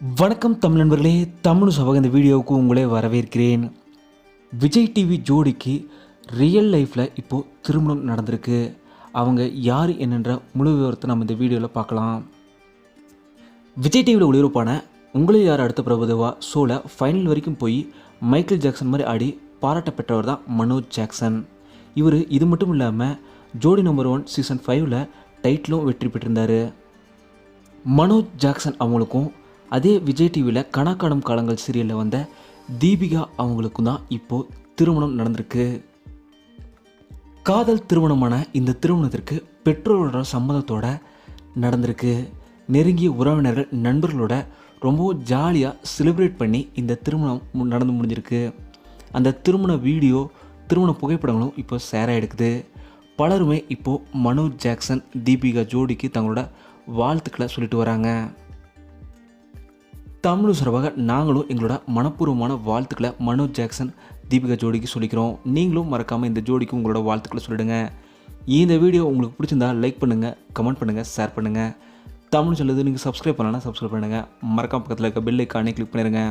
வணக்கம் தமிழ் நண்பர்களே தமிழ் சபக இந்த வீடியோவுக்கு உங்களே வரவேற்கிறேன். விஜய் டிவி ஜோடிக்கு ரியல் லைஃப்பில் இப்போது திருமணம் நடந்திருக்கு. அவங்க யார் என்னன்ற முழு விவரத்தை நம்ம இந்த வீடியோவில் பார்க்கலாம். விஜய் டிவியில் ஒளிபரப்பான உங்களில் யார் அடுத்த பிரபுதவா ஷோவில் ஃபைனல் வரைக்கும் போய் மைக்கேல் ஜாக்சன் மாதிரி ஆடி பாராட்ட பெற்றவர் தான் மனோஜ் ஜாக்சன். இவர் இது மட்டும் இல்லாமல் ஜோடி நம்பர் ஒன் சீசன் ஃபைவ்ல டைட்டிலும் வெற்றி பெற்றிருந்தார். மனோஜ் ஜாக்சன் அவங்களுக்கும் அதே விஜய் டிவியில் கணக்காடும் காலங்கள் சீரியலில் வந்த தீபிகா அவங்களுக்கும் தான் இப்போது திருமணம் நடந்திருக்கு. காதல் திருமணமான இந்த திருமணத்திற்கு பெற்றோரோட சம்மதத்தோட நடந்திருக்கு. நெருங்கிய உறவினர்கள் நண்பர்களோட ரொம்பவும் ஜாலியாக செலிப்ரேட் பண்ணி இந்த திருமணம் மு- நடந்து முடிஞ்சிருக்கு. அந்த திருமண வீடியோ திருமண புகைப்படங்களும் இப்போ ஷேர் ஆகிடுக்குது பலருமே இப்போது மனோஜ் ஜாக்சன் தீபிகா ஜோடிக்கு தங்களோட வாழ்த்துக்களை சொல்லிட்டு வராங்க. தமிழ் சார்பாக நாங்களும் எங்களோட மனப்பூர்வமான வாழ்த்துக்களை மனோஜ் ஜாக்சன் தீபிகா ஜோடிக்கு சொல்லிக்கிறோம். நீங்களும் மறக்காமல் இந்த ஜோடிக்கு உங்களோட வாழ்த்துக்களை சொல்லிடுங்க. இந்த வீடியோ உங்களுக்கு பிடிச்சிருந்தா லைக் பண்ணுங்கள் கமெண்ட் பண்ணுங்கள் ஷேர் பண்ணுங்கள் தமிழ் சொல்லுது நீங்கள் சப்ஸ்கிரைப் பண்ணலன்னா சப்ஸ்கிரைப் பண்ணுங்கள் மறக்காம பக்கத்தில் இருக்க பெல் ஐக்கானே கிளிக் பண்ணிடுங்க.